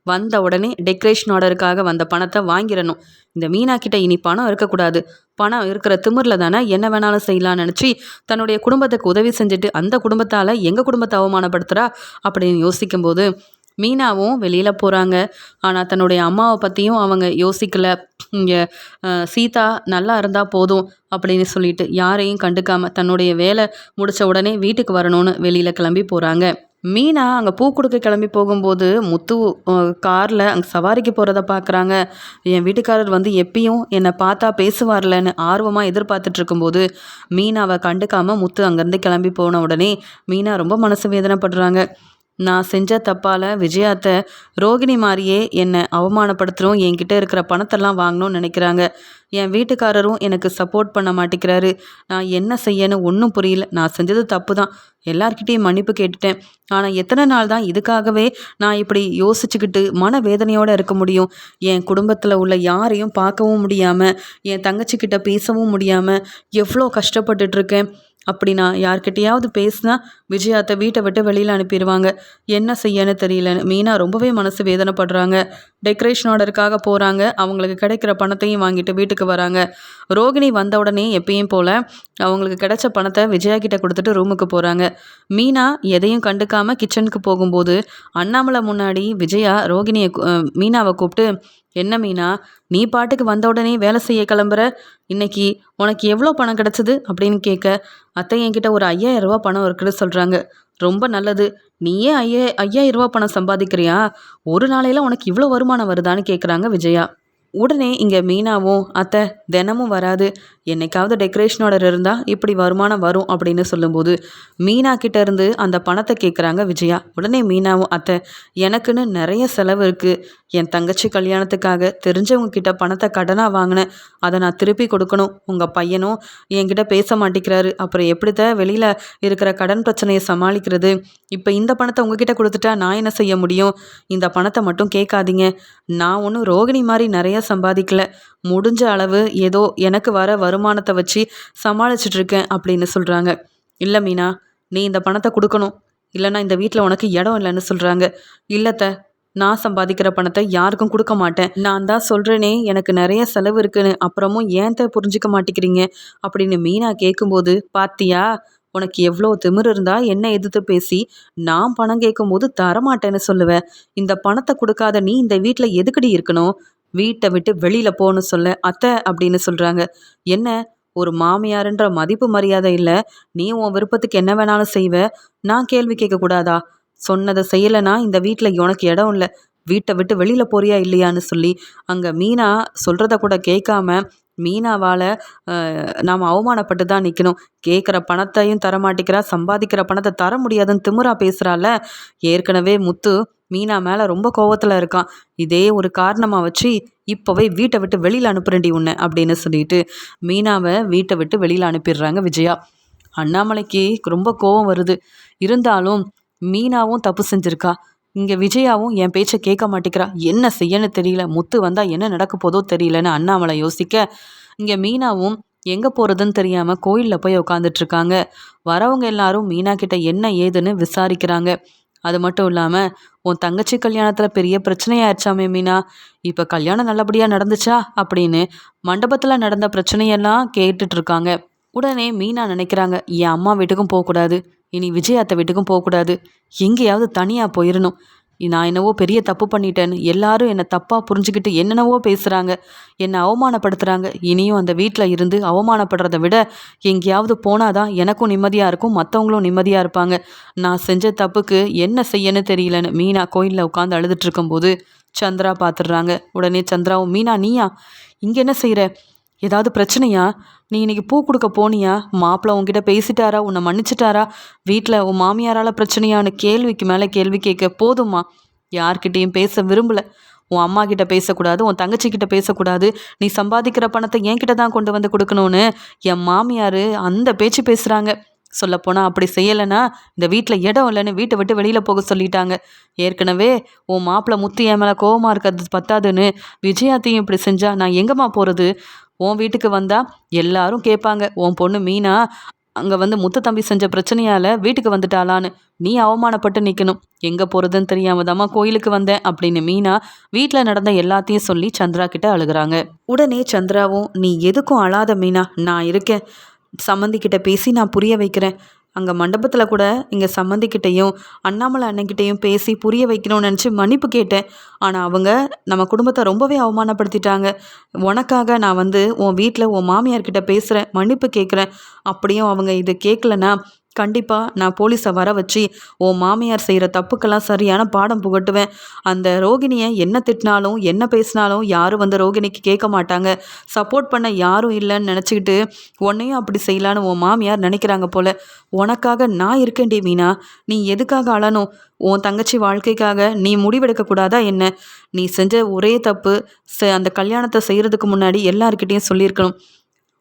வந்த உடனே டெக்கரேஷன் ஆர்டருக்காக வந்த பணத்தை வாங்கிடணும். இந்த மீனா கிட்ட இனி பணம் இருக்கக்கூடாது. பணம் இருக்கிற திமிரில் தானே என்ன வேணாலும் செய்யலாம்னு நினச்சி தன்னுடைய குடும்பத்துக்கு உதவி செஞ்சுட்டு அந்த குடும்பத்தால் எங்கள் குடும்பத்தை அவமானப்படுத்துகிறா அப்படின்னு யோசிக்கும்போது மீனாவும் வெளியில் போகிறாங்க ஆனால் தன்னுடைய அம்மாவை பற்றியும் அவங்க யோசிக்கலை. இங்கே சீதா நல்லா இருந்தால் போதும் அப்படின்னு சொல்லிட்டு யாரையும் கண்டுக்காமல் தன்னுடைய வேலை முடித்த உடனே வீட்டுக்கு வரணும்னு வெளியில் கிளம்பி போகிறாங்க மீனா அங்கே பூ கொடுக்க கிளம்பி போகும்போது முத்து காரில் அங்கே சவாரிக்கு போகிறத பார்க்குறாங்க என் வீட்டுக்காரர் வந்து எப்பயும் என்னை பார்த்தா பேசுவார்லன்னு ஆர்வமாக எதிர்பார்த்துட்டு இருக்கும்போது மீனாவை கண்டுக்காமல் முத்து அங்கேருந்து கிளம்பி போன உடனே மீனா ரொம்ப மனசு வேதனைப்படுறாங்க. நான் செஞ்ச தப்பால் விஜயாத்தை ரோகிணி மாதிரியே என்னை அவமானப்படுத்துகிறோம் என்கிட்ட இருக்கிற பணத்தெல்லாம் வாங்கணும்னு நினைக்கிறாங்க. என் வீட்டுக்காரரும் எனக்கு சப்போர்ட் பண்ண மாட்டேங்கிறாரு. நான் என்ன செய்யன்னு ஒன்றும் புரியல. நான் செஞ்சது தப்பு தான் எல்லார்கிட்டேயும் மன்னிப்பு கேட்டுட்டேன். ஆனால் எத்தனை நாள் தான் இதுக்காகவே நான் இப்படி யோசிச்சுக்கிட்டு மன வேதனையோடு இருக்க முடியும்? என் குடும்பத்தில் உள்ள யாரையும் பார்க்கவும் முடியாமல் என் தங்கச்சிக்கிட்ட பேசவும் முடியாமல் எவ்வளோ கஷ்டப்பட்டுட்ருக்கேன் அப்படி நான் யார்கிட்டயாவது பேசினா விஜயாத்தை வீட்டை விட்டு வெளியில் அனுப்பிடுவாங்க. என்ன செய்யன்னு தெரியல. மீனா ரொம்பவே மனசு வேதனைப்படுறாங்க. டெக்கரேஷன் ஆர்டருக்காக போகிறாங்க அவங்களுக்கு கிடைக்கிற பணத்தையும் வாங்கிட்டு வீட்டுக்கு வராங்க. ரோகிணி வந்த உடனே எப்பயும் போல் அவங்களுக்கு கிடைச்ச பணத்தை விஜயா கிட்ட கொடுத்துட்டு ரூமுக்கு போகிறாங்க மீனா எதையும் கண்டுக்காமல் கிச்சனுக்கு போகும்போது அண்ணாமலை முன்னாடி விஜயா ரோகிணியை மீனாவை கூப்பிட்டு என்ன மீனா நீ பாட்டுக்கு வந்த உடனே வேலை செய்ய கிளம்புற? இன்னைக்கு உனக்கு எவ்வளோ பணம் கிடச்சிது? அப்படின்னு கேட்க அத்தை என்கிட்ட ஒரு ஐயாயிரம் ரூபா பணம் இருக்குன்னு சொல்கிறாங்க ரொம்ப நல்லது. நீயே ஐயா ஐயாயிரம் ரூபா பணம் சம்பாதிக்கிறியா? ஒரு நாளையில் உனக்கு இவ்வளோ வருமானம் வருதான்னு கேட்குறாங்க விஜயா. உடனே இங்கே மீனாவும் அத்தை தினமும் வராது. என்னைக்காவது டெக்கரேஷன் ஆர்டர் இருந்தால் இப்படி வருமானம் வரும் அப்படின்னு சொல்லும்போது மீனா கிட்ட இருந்து அந்த பணத்தை கேட்குறாங்க விஜயா. உடனே மீனாவும் அத்தை எனக்குன்னு நிறைய செலவு இருக்குது என் தங்கச்சி கல்யாணத்துக்காக தெரிஞ்சவங்க கிட்ட பணத்தை கடனாக வாங்கினேன். அதை நான் திருப்பி கொடுக்கணும். உங்கள் பையனும் என்கிட்ட பேச மாட்டேங்கிறாரு. அப்புறம் எப்படித்தான் வெளியில் இருக்கிற கடன் பிரச்சனையை சமாளிக்கிறது? இப்போ இந்த பணத்தை உங்ககிட்ட கொடுத்துட்டா நான் என்ன செய்ய முடியும்? இந்த பணத்தை மட்டும் கேட்காதீங்க. நான் ஒன்றும் ரோகிணி மாதிரி நிறைய சம்பாதிக்கல. முடிஞ்ச அளவு ஏதோ எனக்கு வர வருமானத்தை வச்சு சமாளிச்சுட்டு இருக்கேன் அப்படின்னு சொல்கிறாங்க இல்லை மீனா நீ இந்த பணத்தை கொடுக்கணும். இல்லைன்னா இந்த வீட்டில் உனக்கு இடம் இல்லைன்னு சொல்கிறாங்க இல்லைத்த நான் சம்பாதிக்கிற பணத்தை யாருக்கும் கொடுக்க மாட்டேன். நான் தான் சொல்கிறேனே எனக்கு நிறைய செலவு இருக்குன்னு. அப்புறமும் ஏன் த புரிஞ்சிக்க மாட்டேங்கிறீங்க? அப்படின்னு மீனா கேட்கும்போது பாத்தியா உனக்கு எவ்வளோ திமிரு இருந்தால் என்ன எதிர்த்து பேசி நான் பணம் கேட்கும்போது தரமாட்டேன்னு சொல்லுவேன் இந்த பணத்தை கொடுக்காத நீ இந்த வீட்டில் எதுக்கடி இருக்கணும்? வீட்டை விட்டு வெளியில் போன்னு சொல்ல அத்தை அப்படின்னு சொல்கிறாங்க என்ன? ஒரு மாமியாருன்ற மதிப்பு மரியாதை இல்லை. நீ உன் விருப்பத்துக்கு என்ன வேணாலும் செய்வ. நான் கேள்வி கேட்கக்கூடாதா சொன்னதை செய்யலைன்னா இந்த வீட்டில் உனக்கு இடம் இல்லை. வீட்டை விட்டு வெளியில் போறியா இல்லையான்னு சொல்லி அங்கே மீனா சொல்கிறத கூட கேட்காம மீனாவால் நாம் அவமானப்பட்டு தான் நிற்கணும் கேட்குற பணத்தையும் தர மாட்டேங்கிறா சம்பாதிக்கிற பணத்தை தர முடியாதுன்னு திமுறா பேசுகிறால ஏற்கனவே முத்து மீனா மேலே ரொம்ப கோவத்தில் இருக்கான். இதே ஒரு காரணமாக வச்சு இப்போவே வீட்டை விட்டு வெளியில் அனுப்புறேன்டி உன்னை அப்படின்னு சொல்லிட்டு மீனாவை வீட்டை விட்டு வெளியில் அனுப்பிடுறாங்க விஜயா. அண்ணாமலைக்கு ரொம்ப கோவம் வருது. இருந்தாலும் மீனாவும் தப்பு செஞ்சுருக்கா. இங்கே விஜயாவும் என் பேச்சை கேட்க மாட்டேங்கிறா. என்ன செய்யன்னு தெரியல. முத்து வந்தால் என்ன நடக்க போதோ தெரியலன்னு அண்ணாமலை யோசிக்க இங்கே மீனாவும் எங்கே போகிறதுன்னு தெரியாமல் கோயிலில் போய் உட்காந்துட்ருக்காங்க வரவங்க எல்லாரும் மீனா கிட்ட என்ன ஏதுன்னு விசாரிக்கிறாங்க. அது மட்டும் இல்லாமல் உன் தங்கச்சி கல்யாணத்தில் பெரிய பிரச்சனையாயிருச்சாமே மீனா? இப்போ கல்யாணம் நல்லபடியாக நடந்துச்சா? அப்படின்னு மண்டபத்தில் நடந்த பிரச்சனையெல்லாம் கேட்டுட்டு இருக்காங்க உடனே மீனா நினைக்கிறாங்க என் அம்மா வீட்டுக்கும் போகக்கூடாது. இனி விஜயாத்த வீட்டுக்கும் போகக்கூடாது. எங்கேயாவது தனியாக போயிடணும் நான் என்னவோ பெரிய தப்பு பண்ணிட்டேன்னு எல்லாரும் என்னை தப்பாக புரிஞ்சுக்கிட்டு என்னென்னவோ பேசுகிறாங்க என்னை அவமானப்படுத்துகிறாங்க இனியும் அந்த வீட்டில் இருந்து அவமானப்படுறதை விட எங்கேயாவது போனாதான் எனக்கும் நிம்மதியாக இருக்கும் மற்றவங்களும் நிம்மதியாக இருப்பாங்க. நான் செஞ்ச தப்புக்கு என்ன செய்யன்னு தெரியலன்னு மீனா கோயிலில் உட்காந்து அழுதுட்டு இருக்கும்போது சந்திரா பார்த்துடுறாங்க உடனே சந்திராவும் மீனா நீயா? இங்கே என்ன செய்கிற ஏதாவது பிரச்சனையா? நீ இன்னைக்கு பூ கொடுக்க போனியா? மாப்பிள்ள உன்கிட்ட பேசிட்டாரா? உன்னை மன்னிச்சிட்டாரா? வீட்டில் உன் மாமியாரால் பிரச்சனையான்னு கேள்விக்கு மேலே கேள்வி கேட்க போதுமா? யார்கிட்டையும் பேச விரும்பல. உன் அம்மா கிட்ட பேசக்கூடாது உன் தங்கச்சி கிட்ட பேசக்கூடாது. நீ சம்பாதிக்கிற பணத்தை என்கிட்ட தான் கொண்டு வந்து கொடுக்கணும்னு என் மாமியார் அந்த பேச்சு பேசுகிறாங்க சொல்லப்போனால் அப்படி செய்யலைன்னா இந்த வீட்டில் இடம் இல்லைன்னு வீட்டை விட்டு வெளியில் போக சொல்லிட்டாங்க. ஏற்கனவே உன் மாப்பிள்ளை முத்து என் மேலே கோவமாக இருக்கிறது பத்தாதுன்னு விஜயாத்தையும் இப்படி செஞ்சால் நான் எங்கம்மா போகிறது உன் வீட்டுக்கு வந்தால் எல்லாரும் கேட்பாங்க உன் பொண்ணு மீனா அங்கே வந்து முத்த தம்பி செஞ்ச பிரச்சனையால் வீட்டுக்கு வந்துட்டாளான்னு. நீ அவமானப்பட்டு நிற்கணும் எங்கே போகிறதுன்னு தெரியாம தாம்மா கோயிலுக்கு வந்தேன் அப்படின்னு மீனா வீட்டில் நடந்த எல்லாத்தையும் சொல்லி சந்திரா கிட்ட அழுகிறாங்க. உடனே சந்திராவும் நீ எதுக்கும் அழாத மீனா. நான் இருக்கேன். சம்மந்திக்கிட்ட பேசி நான் புரிய வைக்கிறேன். அங்கே மண்டபத்தில் கூட இங்கே சம்மந்திக்கிட்டேயும் அண்ணாமலை அண்ணன்கிட்டையும் பேசி புரிய வைக்கணும்னு நினச்சி மன்னிப்பு கேட்டேன். ஆனால் அவங்க நம்ம குடும்பத்தை ரொம்பவே அவமானப்படுத்திட்டாங்க. உனக்காக நான் வந்து உன் வீட்டில் உன் மாமியார்கிட்ட பேசுகிறேன் மன்னிப்பு கேட்குறேன் அப்படியும் அவங்க இது கேட்கலன்னா கண்டிப்பாக நான் போலீஸை வர வச்சு உன் மாமியார் செய்கிற தப்புக்கெல்லாம் சரியான பாடம் புகட்டுவேன். அந்த ரோகிணியை என்ன திட்டினாலும் என்ன பேசினாலும் யாரும் வந்து ரோகிணிக்கு கேட்க மாட்டாங்க. சப்போர்ட் பண்ண யாரும் இல்லைன்னு நினச்சிக்கிட்டு உன்னையும் அப்படி செய்யலான்னு உன் மாமியார் நினைக்கிறாங்க போல. உனக்காக நான் இருக்கேன்டி மீனா. நீ எதுக்காக அழணும்? உன் தங்கச்சி வாழ்க்கைக்காக நீ முடிவெடுக்கக்கூடாதா என்ன? நீ செஞ்ச ஒரே தப்பு அந்த கல்யாணத்தை செய்கிறதுக்கு முன்னாடி எல்லாருக்கிட்டேயும் சொல்லியிருக்கணும்.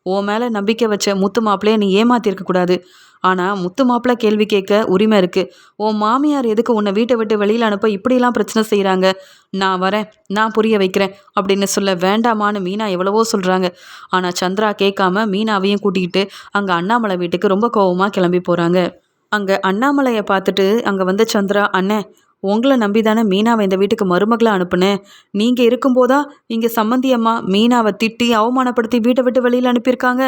உன் மேலே நம்பிக்கை வச்ச முத்து மாப்பிள்ளைய நீ ஏமாத்திருக்கக்கூடாது ஆனால் முத்து மாப்பிள்ள கேள்வி கேட்க உரிமை இருக்குது உன் மாமியார் எதுக்கு உன்னை வீட்டை விட்டு வெளியில் அனுப்ப இப்படிலாம் பிரச்சனை செய்கிறாங்க நான் வரேன் நான் புரிய வைக்கிறேன் அப்படின்னு சொல்ல வேண்டாமான்னு மீனா எவ்வளவோ சொல்கிறாங்க ஆனால் சந்திரா கேட்காம மீனாவையும் கூட்டிகிட்டு அங்கே அண்ணாமலை வீட்டுக்கு ரொம்ப கோவமாக கிளம்பி போகிறாங்க அங்கே அண்ணாமலையை பார்த்துட்டு அங்கே வந்து சந்திரா அண்ணன் உங்களை நம்பி தானே மீனாவை இந்த வீட்டுக்கு மருமகளை அனுப்புனேன் நீங்கள் இருக்கும்போதா இங்கே சம்மந்தியம்மா மீனாவை திட்டி அவமானப்படுத்தி வீட்டை விட்டு வெளியில் அனுப்பியிருக்காங்க.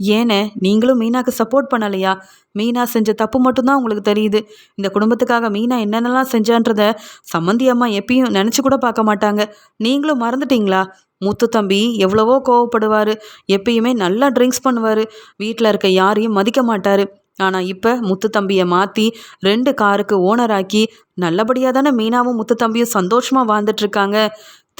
ஏனே நீங்களும் மீனாக்கு சப்போர்ட் பண்ணலையா? மீனா செஞ்ச தப்பு மட்டும்தான் உங்களுக்கு தெரியுது. இந்த குடும்பத்துக்காக மீனா என்னென்னலாம் செஞ்சான்றத சம்மந்தி அம்மா எப்பயும் நினச்சி கூட பார்க்க மாட்டாங்க. நீங்களும் மறந்துட்டீங்களா? முத்து தம்பி எவ்வளவோ கோவப்படுவார். எப்பயுமே நல்லா ட்ரிங்க்ஸ் பண்ணுவார். வீட்டில் இருக்க யாரையும் மதிக்க மாட்டார். ஆனால் இப்போ முத்து தம்பியை மாற்றி ரெண்டு காருக்கு ஓனர் ஆக்கி நல்லபடியாக தானே மீனாவும் முத்து தம்பியும் சந்தோஷமாக வாழ்ந்துட்டுருக்காங்க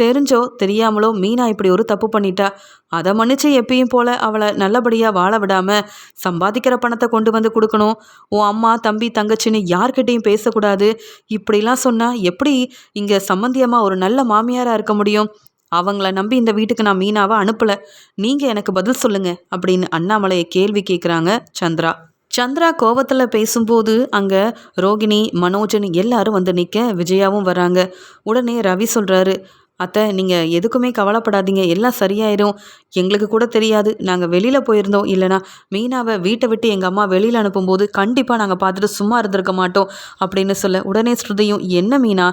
தெரிஞ்சோ தெரியாமலோ மீனா இப்படி ஒரு தப்பு பண்ணிட்டா அதை மன்னிச்சு எப்பயும் போல அவளை நல்லபடியாக வாழ விடாமல் சம்பாதிக்கிற பணத்தை கொண்டு வந்து கொடுக்கணும். உன் அம்மா தம்பி தங்கச்சின்னு யார்கிட்டையும் பேசக்கூடாது. இப்படிலாம் சொன்னால் எப்படி இங்கே சம்மந்தியமாக ஒரு நல்ல மாமியாராக இருக்க முடியும்? அவங்கள நம்பி இந்த வீட்டுக்கு நான் மீனாவை அனுப்பலை. நீங்கள் எனக்கு பதில் சொல்லுங்கள் அப்படின்னு அண்ணாமலையை கேள்வி கேட்குறாங்க சந்திரா. சந்திரா கோவத்தில் பேசும்போது அங்கே ரோகிணி மனோஜன் எல்லாரும் வந்து நிற்க விஜயாவும் வராங்க. உடனே ரவி சொல்கிறாரு அத்தை நீங்கள் எதுக்குமே கவலைப்படாதீங்க. எல்லாம் சரியாயிரும். எங்களுக்கு கூட தெரியாது. நாங்கள் வெளியில் போயிருந்தோம். இல்லைனா மீனாவை வீட்டை விட்டு எங்கள் அம்மா வெளியில் அனுப்பும்போது கண்டிப்பாக நாங்கள் பார்த்துட்டு சும்மா இருந்திருக்க மாட்டோம் அப்படின்னு சொல்ல உடனே ஸ்ருதியும் என்ன மீனா?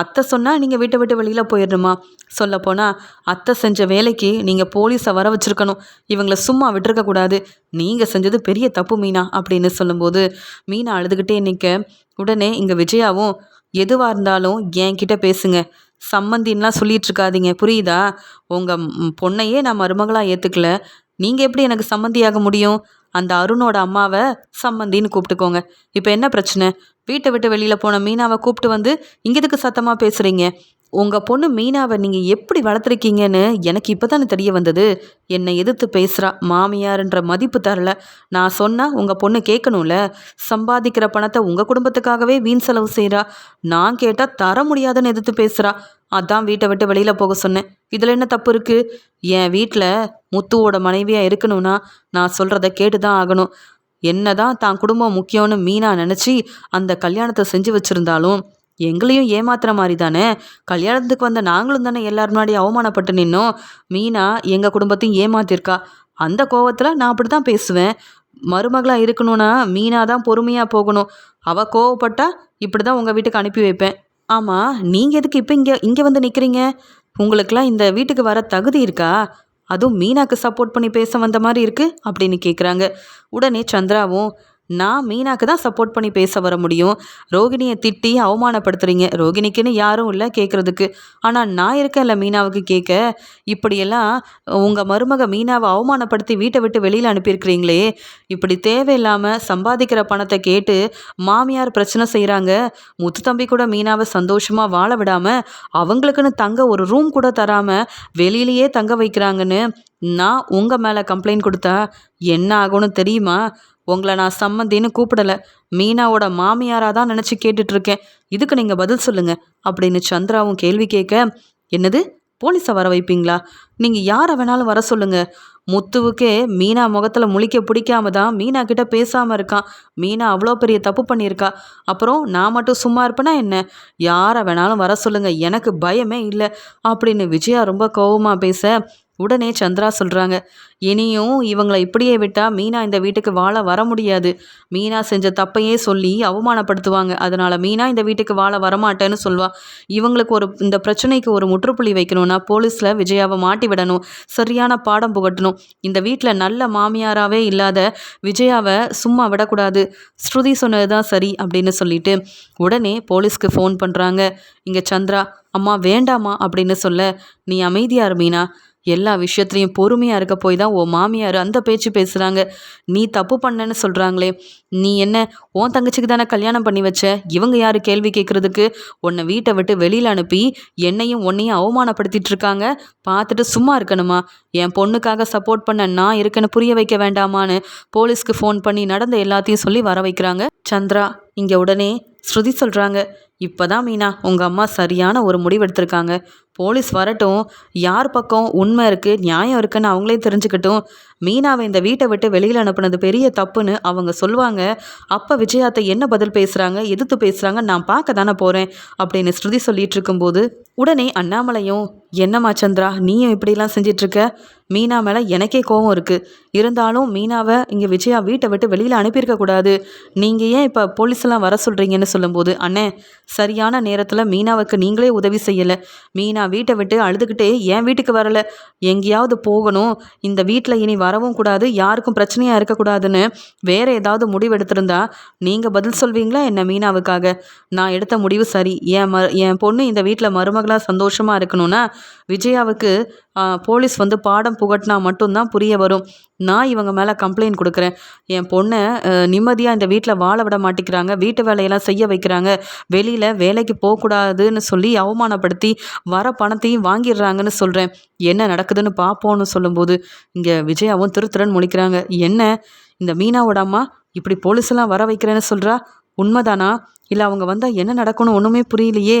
அத்தை சொன்னால் நீங்கள் வீட்டை விட்டு வெளியில் போயிடணுமா? சொல்லப்போனால் அத்தை செஞ்ச வேலைக்கு நீங்கள் போலீஸை வர வச்சுருக்கணும். இவங்கள சும்மா விட்டுருக்கக்கூடாது நீங்கள் செஞ்சது பெரிய தப்பு மீனா அப்படின்னு சொல்லும்போது மீனா அழுதுகிட்டே நிற்க உடனே இங்கே விஜயாவும் எதுவாக இருந்தாலும் என்கிட்ட பேசுங்க. சம்மந்தின்லாம் சொல்லிட்டு இருக்காதீங்க புரியுதா உங்கள் பொண்ணையே நான் மருமகளாக ஏற்றுக்கல நீங்கள் எப்படி எனக்கு சம்மந்தியாக முடியும்? அந்த அருணோட அம்மாவை சம்மந்தின்னு கூப்பிட்டுக்கோங்க. இப்போ என்ன பிரச்சனை? வீட்டை விட்டு வெளியில் போன மீனாவை கூப்பிட்டு வந்து இங்கே எதுக்கு சத்தமாக பேசுகிறீங்க உங்கள் பொண்ணு மீனாவை நீங்கள் எப்படி வளர்த்துருக்கீங்கன்னு எனக்கு இப்போ தானே தெரிய வந்தது. என்னை எதிர்த்து பேசுகிறா மாமியார்ன்ற மதிப்பு தரல. நான் சொன்னால் உங்கள் பொண்ணு கேட்கணும்ல. சம்பாதிக்கிற பணத்தை உங்கள் குடும்பத்துக்காகவே வீண் செலவு செய்கிறா நான் கேட்டால் தர முடியாதுன்னு எதிர்த்து பேசுகிறா அதான் வீட்டை விட்டு வெளியில் போக சொன்னேன். இதில் என்ன தப்பு இருக்குது என் வீட்டில் முத்துவோட மனைவியாக இருக்கணும்னா நான் சொல்கிறத கேட்டு தான் ஆகணும். என்ன தான் தான் குடும்பம் முக்கியம்னு மீனா நினச்சி அந்த கல்யாணத்தை செஞ்சு வச்சுருந்தாலும் எங்களையும் ஏமாத்துற மாதிரி தானே கல்யாணத்துக்கு வந்த நாங்களும் தானே எல்லாரும் முன்னாடி அவமானப்பட்டு நின்னோம். மீனா எங்கள் குடும்பத்தையும் ஏமாத்திருக்கா. அந்த கோவத்தில் நான் அப்படி தான் பேசுவேன். மருமகளாக இருக்கணும்னா மீனா தான் பொறுமையாக போகணும். அவள் கோவப்பட்டா இப்படி தான் உங்கள் வீட்டுக்கு அனுப்பி வைப்பேன். ஆமாம் நீங்கள் எதுக்கு இப்போ இங்கே இங்கே வந்து நிற்கிறீங்க உங்களுக்கெல்லாம் இந்த வீட்டுக்கு வர தகுதி இருக்கா? அதுவும் மீனாக்கு சப்போர்ட் பண்ணி பேச வந்த மாதிரி இருக்குது அப்படின்னு கேட்குறாங்க உடனே சந்திராவும் நான் மீனாக்கு தான் சப்போர்ட் பண்ணி பேச வர முடியும். ரோகிணியை திட்டி அவமானப்படுத்துறீங்க. ரோகிணிக்குன்னு யாரும் இல்லை கேட்குறதுக்கு ஆனால் நான் இருக்கேன்ல மீனாவுக்கு கேட்க இப்படியெல்லாம் உங்கள் மருமக மீனாவை அவமானப்படுத்தி வீட்டை விட்டு வெளியில் அனுப்பியிருக்கிறீங்களே. இப்படி தேவையில்லாமல் சம்பாதிக்கிற பணத்தை கேட்டு மாமியார் பிரச்சனை செய்கிறாங்க முத்து தம்பி கூட மீனாவை சந்தோஷமாக வாழ விடாமல் அவங்களுக்குன்னு தங்க ஒரு ரூம் கூட தராமல் வெளியிலேயே தங்க வைக்கிறாங்கன்னு நான் உங்கள் மேலே கம்ப்ளைண்ட் கொடுத்தா என்ன ஆகும்னு தெரியுமா? உங்களை நான் சம்மந்தின்னு கூப்பிடலை. மீனாவோட மாமியாராக தான் நினச்சி கேட்டுட்ருக்கேன். இதுக்கு நீங்கள் பதில் சொல்லுங்கள் அப்படின்னு சந்திராவும் கேள்வி கேட்க என்னது? போலீஸை வர வைப்பீங்களா? நீங்கள் யாரை வேணாலும் வர சொல்லுங்கள் முத்துவுக்கே மீனா முகத்தில் முழிக்க பிடிக்காம தான் மீனா கிட்ட பேசாமல் இருக்கான் மீனா அவ்வளோ பெரிய தப்பு பண்ணியிருக்கா. அப்புறம் நான் மட்டும் சும்மா இருப்பேனா என்ன? யாரை வேணாலும் வர சொல்லுங்கள் எனக்கு பயமே இல்லை அப்படின்னு விஜயா ரொம்ப கோபமாக பேச உடனே சந்திரா சொல்கிறாங்க இனியும் இவங்களை இப்படியே விட்டால் மீனா இந்த வீட்டுக்கு வாழ வர முடியாது. மீனா செஞ்ச தப்பையே சொல்லி அவமானப்படுத்துவாங்க. அதனால் மீனா இந்த வீட்டுக்கு வாழ வரமாட்டேன்னு சொல்வா. இவங்களுக்கு ஒரு இந்த பிரச்சனைக்கு ஒரு முற்றுப்புள்ளி வைக்கணும்னா போலீஸில் விஜயாவை மாட்டி விடணும் சரியான பாடம் புகட்டணும். இந்த வீட்டில் நல்ல மாமியாராகவே இல்லாத விஜயாவை சும்மா விடக்கூடாது. ஸ்ருதி சொன்னது தான் சரி அப்படின்னு சொல்லிட்டு உடனே போலீஸ்க்கு ஃபோன் பண்ணுறாங்க இங்கே சந்திரா அம்மா வேண்டாமா அப்படின்னு சொல்ல நீ அமைதியார் மீனா. எல்லா விஷயத்துலையும் பொறுமையாக இருக்க போய் தான் ஓ மாமியார் அந்த பேச்சு பேசுகிறாங்க நீ தப்பு பண்ணேன்னு சொல்கிறாங்களே நீ என்ன உன் தங்கச்சிக்கு தானே கல்யாணம் பண்ணி வச்ச? இவங்க யார் கேள்வி கேட்குறதுக்கு உன்னை வீட்டை விட்டு வெளியில் அனுப்பி என்னையும் உன்னையும் அவமானப்படுத்திட்டு இருக்காங்க. பார்த்துட்டு சும்மா இருக்கணுமா? என் பொண்ணுக்காக சப்போர்ட் பண்ண நான் இருக்கேன்னு புரிய வைக்க வேண்டாமான்னு போலீஸ்க்கு ஃபோன் பண்ணி நடந்த எல்லாத்தையும் சொல்லி வர வைக்கிறாங்க. சந்திரா இங்கே உடனே ஸ்ருதி சொல்கிறாங்க இப்போ தான் மீனா உங்கள் அம்மா சரியான ஒரு முடிவு எடுத்திருக்காங்க போலீஸ் வரட்டும். யார் பக்கம் உண்மை இருக்குது நியாயம் இருக்குன்னு அவங்களே தெரிஞ்சுக்கட்டும். மீனாவை இந்த வீட்டை விட்டு வெளியில் அனுப்புனது பெரிய தப்புன்னு அவங்க சொல்லுவாங்க. அப்போ விஜயாத்தை என்ன பதில் பேசுகிறாங்க எதிர்த்து பேசுகிறாங்க நான் பார்க்க தானே போகிறேன் அப்படின்னு ஸ்ருதி சொல்லிட்டு இருக்கும்போது உடனே அண்ணாமலையும் என்னம்மா சந்திரா நீயும் இப்படிலாம் செஞ்சிட்ருக்க? மீனா மேலே எனக்கே கோபம் இருக்குது இருந்தாலும் மீனாவை இங்கே விஜயா வீட்டை விட்டு வெளியில் அனுப்பியிருக்க கூடாது. நீங்கள் ஏன் இப்போ போலீஸ்லாம் வர சொல்கிறீங்கன்னு சொல்லும்போது அண்ணே சரியான நேரத்தில் மீனாவுக்கு நீங்களே உதவி செய்யலை. மீனா வீட்டை விட்டு அழுதுகிட்டே என் வீட்டுக்கு வரலை? எங்கேயாவது போகணும். இந்த வீட்டில் இனி வரவும் கூடாது. யாருக்கும் பிரச்சனையாக இருக்கக்கூடாதுன்னு வேறு ஏதாவது முடிவு எடுத்திருந்தா நீங்கள் பதில் சொல்வீங்களா என்ன மீனாவுக்காக? நான் எடுத்த முடிவு சரி. என் ம என் பொண்ணு இந்த வீட்டில் மருமகளாக சந்தோஷமாக இருக்கணும்னா விஜயாவுக்கு போலீஸ் வந்து பாடம் புகட்டினா மட்டும்தான் புரிய வரும். நான் இவங்க மேலே கம்ப்ளைண்ட் கொடுக்குறேன். என் பொண்ணை நிம்மதியாக இந்த வீட்டில் வாழ விட மாட்டேங்கிறாங்க. வீட்டு வேலையெல்லாம் செய்ய வைக்கிறாங்க. வெளியில் வேலைக்கு போகக்கூடாதுன்னு சொல்லி அவமானப்படுத்தி வர பணத்தையும் வாங்கிடுறாங்கன்னு சொல்கிறேன் என்ன நடக்குதுன்னு பார்ப்போன்னு சொல்லும்போது இங்கே விஜயாவும் திருத்திறன் முழிக்கிறாங்க. என்ன? இந்த மீனாவோட அம்மா இப்படி போலீஸெல்லாம் வர வைக்கிறேன்னு சொல்கிறா உண்மைதானா? இல்லை அவங்க வந்தால் என்ன நடக்கணும் ஒன்றுமே புரியலையே.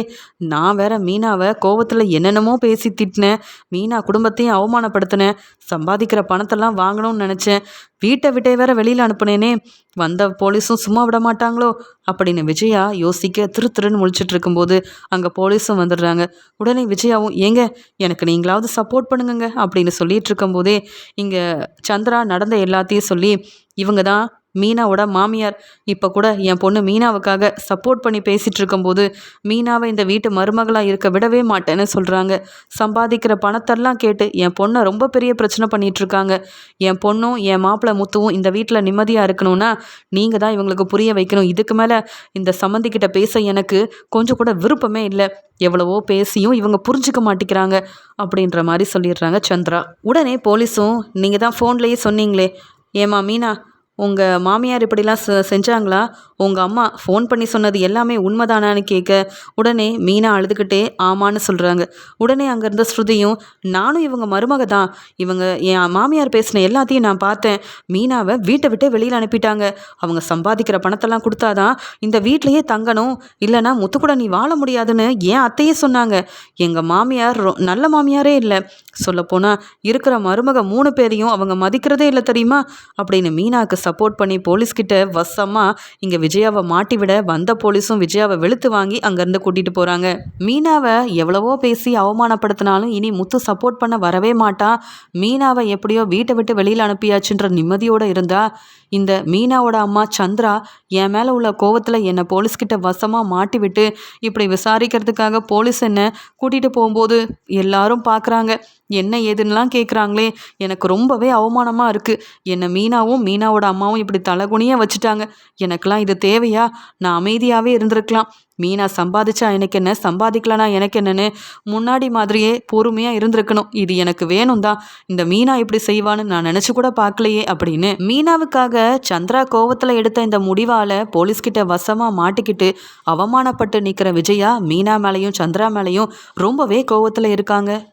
நான் வேற மீனாவை கோவத்தில் என்னென்னமோ பேசி திட்டினேன். மீனா குடும்பத்தையும் அவமானப்படுத்தினேன். சம்பாதிக்கிற பணத்தெல்லாம் வாங்கணும்னு நினச்சேன். வீட்டை விட்டே வேற வெளியில் அனுப்புனேனே. வந்த போலீஸும் சும்மா விட மாட்டாங்களோ? அப்படின்னு விஜயா யோசிக்க திரு திருன்னு முழிச்சிட்டு இருக்கும்போது அங்கே போலீஸும் வந்துடுறாங்க. உடனே விஜயாவும் ஏங்க எனக்கு நீங்களாவது சப்போர்ட் பண்ணுங்கங்க. அப்படின்னு சொல்லிட்டு இருக்கும்போதே இங்கே சந்திரா நடந்த எல்லாத்தையும் சொல்லி இவங்க தான் மீனாவோட மாமியார் இப்போ கூட என் பொண்ணு மீனாவுக்காக சப்போர்ட் பண்ணி பேசிகிட்டு இருக்கும்போது மீனாவை இந்த வீட்டு மருமகளாக இருக்க விடவே மாட்டேன்னு சொல்கிறாங்க சம்பாதிக்கிற பணத்தெல்லாம் கேட்டு என் பொண்ணை ரொம்ப பெரிய பிரச்சனை பண்ணிட்டு இருக்காங்க என் பொண்ணும் என் மாப்பிள்ளை முத்துவும் இந்த வீட்டில் நிம்மதியாக இருக்கணும்னா நீங்கள் தான் இவங்களுக்கு புரிய வைக்கணும். இதுக்கு மேலே இந்த சம்மந்திக்கிட்ட பேச எனக்கு கொஞ்சம் கூட விருப்பமே இல்லை. எவ்வளவோ பேசியும் இவங்க புரிஞ்சுக்க மாட்டேங்கிறாங்க அப்படின்ற மாதிரி சொல்லிடுறாங்க சந்திரா. உடனே போலீஸும் நீங்கள் தான் ஃபோன்லேயே சொன்னீங்களே. ஏமா மீனா உங்கள் மாமியார் இப்படிலாம் செ செஞ்சாங்களா? உங்கள் அம்மா ஃபோன் பண்ணி சொன்னது எல்லாமே உண்மைதானான்னு கேட்க உடனே மீனா அழுதுகிட்டே ஆமான்னு சொல்கிறாங்க உடனே அங்கேருந்த ஸ்ருதியும் நானும் இவங்க மருமக தான். இவங்க என் மாமியார் பேசின எல்லாத்தையும் நான் பார்த்தேன். மீனாவை வீட்டை விட்டே வெளியில் அனுப்பிட்டாங்க. அவங்க சம்பாதிக்கிற பணத்தெல்லாம் கொடுத்தாதான் இந்த வீட்லேயே தங்கணும். இல்லைன்னா முத்துக்கூட நீ வாழ முடியாதுன்னு ஏன் அத்தையே சொன்னாங்க. எங்கள் மாமியார் ரொ நல்ல மாமியாரே இல்லை. சொல்லப்போனால் இருக்கிற மருமக மூணு பேரையும் அவங்க மதிக்கிறதே இல்லை தெரியுமா? அப்படின்னு மீனாவுக்கு சப்போர்ட் பண்ணி போலீஸ்கிட்ட வசமாக இங்கே விஜயாவை மாட்டி விட வந்த போலீஸும் விஜயாவை வெளுத்து வாங்கி அங்கேருந்து கூட்டிகிட்டு போகிறாங்க மீனாவை எவ்வளவோ பேசி அவமானப்படுத்தினாலும் இனி முத்து சப்போர்ட் பண்ண வரவே மாட்டா. மீனாவை எப்படியோ வீட்டை விட்டு வெளியில் அனுப்பியாச்சுன்ற நிம்மதியோடு இருந்தா இந்த மீனாவோட அம்மா சந்திரா என் மேலே உள்ள கோவத்தில் என்னை போலீஸ்கிட்ட வசமாக மாட்டி விட்டு இப்படி விசாரிக்கிறதுக்காக போலீஸ் என்னை கூட்டிகிட்டு போகும்போது எல்லாரும் பார்க்குறாங்க. என்ன ஏதுன்னெலாம் கேட்குறாங்களே எனக்கு ரொம்பவே அவமானமாக இருக்குது என்னை மீனாவும் மீனாவோட அம்மாவும் இப்படி தலகுனியாக வச்சுட்டாங்க. எனக்கெல்லாம் இது தேவையா? நான் அமைதியாகவே இருந்திருக்கலாம். மீனா சம்பாதிச்சா எனக்கு என்ன? சம்பாதிக்கலனா எனக்கு என்னன்னு? முன்னாடி மாதிரியே பொறுமையாக இருந்திருக்கணும். இது எனக்கு வேணும் தான். இந்த மீனா இப்படி செய்வான்னு நான் நினச்சி கூட பார்க்கலையே அப்படின்னு. மீனாவுக்காக சந்திரா கோவத்தில் எடுத்த இந்த முடிவால் போலீஸ்கிட்ட வசமாக மாட்டிக்கிட்டு அவமானப்பட்டு நிற்கிற விஜயா மீனா மேலேயும் சந்திரா மேலேயும் ரொம்பவே கோவத்தில் இருக்காங்க.